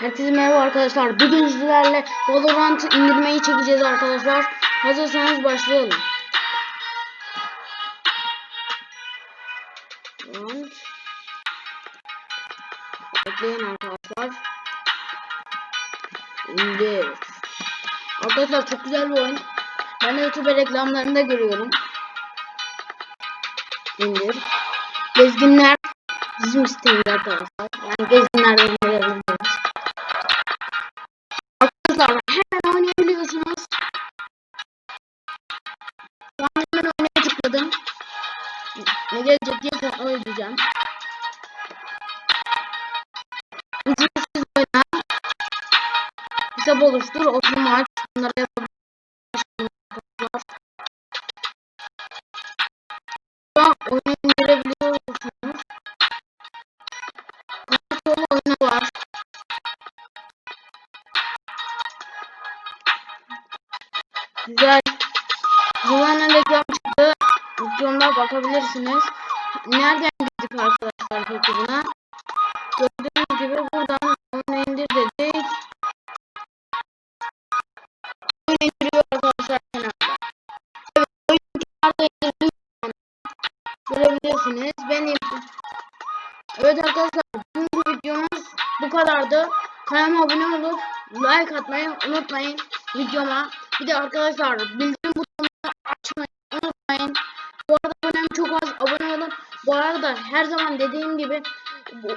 Herkese merhaba arkadaşlar. Bugün sizlerle Valorant indirmeyi çekeceğiz arkadaşlar. Hazırsanız başlayalım. Valorant. Bekleyin arkadaşlar. İndir. Arkadaşlar çok güzel bir oyun. Ben de YouTube reklamlarında görüyorum. İndir. Gezginler bizim sitemiz arkadaşlar. Yani indirebilirsiniz. Şu an hemen oynaya tıkladım. Ne gelecek diye kontrol edeceğim. Ücretsiz oyna. Hesap oluştur. Oturum aç. Bunları yapabilirsiniz. Şu an oyunu Güzel. Güvenle reklam çıktı. Videomda bakabilirsiniz. Nereden girdik arkadaşlar peki buna? Gördüğünüz gibi buradan oyunu indir dedik. Oyun indiriyor arkadaşlar. Evet oyun kenarda indirdim. Görebilirsiniz. Ben. Evet arkadaşlar bugünkü videomuz bu kadardı. Kanalıma abone olup like atmayı unutmayın videoma. Bir de arkadaşlar bildirim butonunu açmayı unutmayın. Bu arada abonem çok az abone olun. Bu arada her zaman dediğim gibi bu,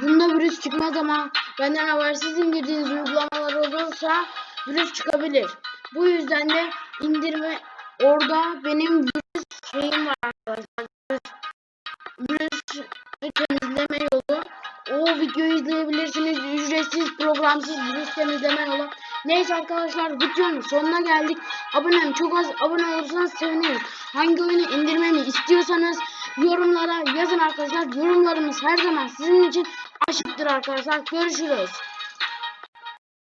bunda virüs çıkmaz ama benden habersiz indirdiğiniz uygulamalar olursa virüs çıkabilir. Bu yüzden de indirme orada benim virüs şeyim var arkadaşlar. Virüs, virüs temizleme yolu. O videoyu izleyebilirsiniz. Ücretsiz, programsız virüs temizleme yolu. Neyse arkadaşlar videonun sonuna geldik. Abonem çok az abone olursanız sevinirim. Hangi oyunu indirmemi istiyorsanız yorumlara yazın arkadaşlar. Yorumlarımız her zaman sizin için açıktır arkadaşlar. Görüşürüz.